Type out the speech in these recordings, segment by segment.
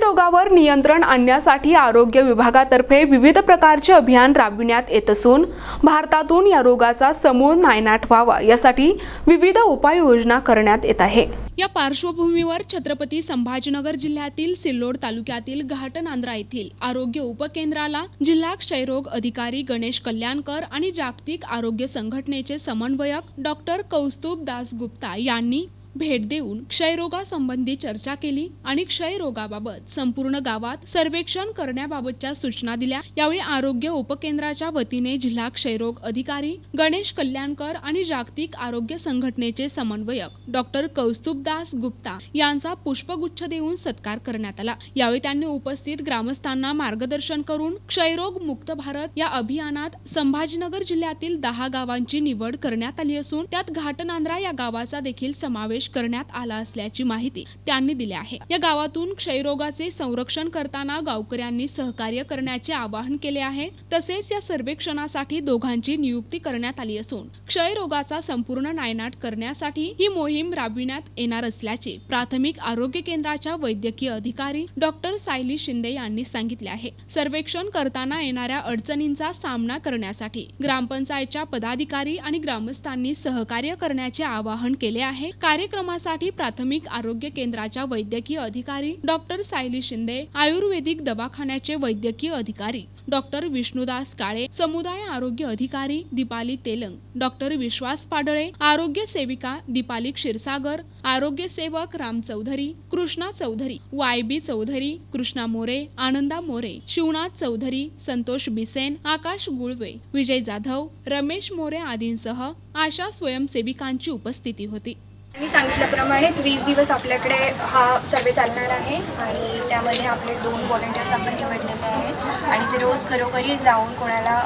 रोगावर नियंत्रण आणण्यासाठी आरोग्य विभागातर्फे विविध प्रकारचे अभियान राबविण्यात येत असून भारतातून या रोगाचा समूळ नायनाट व्हावा यासाठी विविध उपाययोजना करण्यात येत आहे. या पार्श्वभूमीवर छत्रपती संभाजीनगर जिल्ह्यातील सिल्लोड तालुक्यातील घाटनांद्रा येथील आरोग्य उपकेंद्राला जिल्हा क्षयरोग अधिकारी गणेश कल्याणकर आणि जागतिक आरोग्य संघटनेचे समन्वयक डॉक्टर कौस्तुभ दास गुप्ता यांनी भेट देऊन क्षयरोगासंबंधी चर्चा केली आणि क्षयरोगाबाबत संपूर्ण गावात सर्वेक्षण करण्याबाबतच्या सूचना दिल्या. यावेळी आरोग्य उपकेंद्राच्या वतीने जिल्हा क्षयरोग अधिकारी गणेश कल्याणकर आणि जागतिक आरोग्य संघटनेचे समन्वयक डॉक्टर कौस्तुभदास गुप्ता यांचा पुष्पगुच्छ देऊन सत्कार करण्यात आला. यावेळी त्यांनी उपस्थित ग्रामस्थांना मार्गदर्शन करून क्षयरोग मुक्त भारत या अभियानात संभाजीनगर जिल्ह्यातील दहा गावांची निवड करण्यात आली असून त्यात घाटनांद्रा या गावाचा देखील समावेश करण्यात आला असल्याची माहिती त्यांनी दिली आहे. या गावातून क्षयरोगाचे संरक्षण करताना गावकऱ्यांनी सहकार्य करण्याचे आवाहन केले आहे. तसेच या सर्वेक्षणासाठी दोघांची नियुक्ती करण्यात आली असून क्षयरोगाचा संपूर्ण नायनाट करण्यासाठी ही मोहीम राबविण्यात येणार असल्याचे प्राथमिक आरोग्य केंद्राच्या वैद्यकीय अधिकारी डॉक्टर सायली शिंदे यांनी सांगितले आहे. सर्वेक्षण करताना येणाऱ्या अडचणींचा सामना करण्यासाठी ग्रामपंचायतच्या पदाधिकारी आणि ग्रामस्थांनी सहकार्य करण्याचे आवाहन केले आहे. कार्यक्रमासाठी प्राथमिक आरोग्य केंद्राच्या वैद्यकीय अधिकारी डॉक्टर सायली शिंदे आयुर्वेदिक दवाखान्याचे वैद्यकीय अधिकारी डॉक्टर विष्णुदास काळे समुदाय आरोग्य अधिकारी दीपाली तेलंग डॉक्टर विश्वास पाडळे आरोग्य सेविका दीपाली क्षीरसागर आरोग्य सेवक राम चौधरी कृष्णा चौधरी वाय बी चौधरी कृष्णा मोरे आनंदा मोरे शिवनाथ चौधरी संतोष बिसेन आकाश गुळवे विजय जाधव रमेश मोरे आदींसह आशा स्वयंसेविकांची उपस्थिती होती. मी सांगितल्याप्रमाणेच वीस दिवस आपल्याकडे हा सर्वे चालणार आहे आणि त्यामध्ये आपले दोन व्हॉलेंटियर्स आपण निवडलेले आहेत. आणि ते रोज घरोघरी जाऊन कोणाला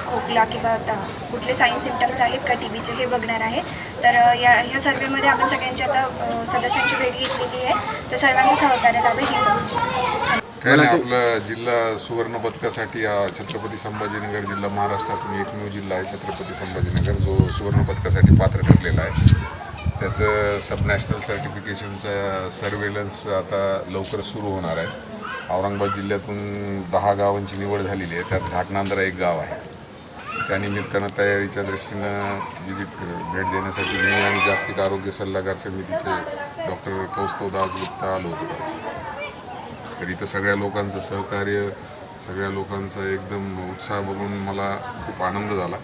खोकला किंवा आता कुठले साईन सिम्टम्स आहेत का टी बीचे हे बघणार आहे. तर या ह्या सर्वेमध्ये आपण सगळ्यांची आता सदस्यांची भेट घेतलेली आहे. तर सर्वांचं सहकार्य लाभेल हीच अपेक्षा काय नाही आपला जिल्हा सुवर्ण पदकासाठी हा छत्रपती संभाजीनगर जिल्हा महाराष्ट्रातून एकमेव जिल्हा आहे छत्रपती संभाजीनगर जो सुवर्ण पदकासाठी पात्र ठरलेला आहे. त्याचं सब नॅशनल सर्टिफिकेशनचं सर्वेलन्स आता लवकर सुरू होणार आहे. औरंगाबाद जिल्ह्यातून दहा गावांची निवड झालेली आहे. त्यात घाटनांदरा एक गाव आहे. त्यानिमित्तानं तयारीच्या दृष्टीनं विजिट भेट देण्यासाठी मी आणि जागतिक आरोग्य सल्लागार समितीचे डॉक्टर कौस्तवदास गुप्ता आलो होतो आज. तर इथं सगळ्या लोकांचं सहकार्य सगळ्या लोकांचा एकदम उत्साह बघून मला खूप आनंद झाला.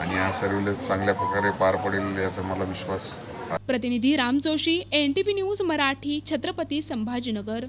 आणि हा सर्व्हिलन्स चांगल्या प्रकारे पार पडेल याचा मला विश्वास प्रतिनिधी राम जोशी एन न्यूज मराठी छत्रपती संभाजीनगर.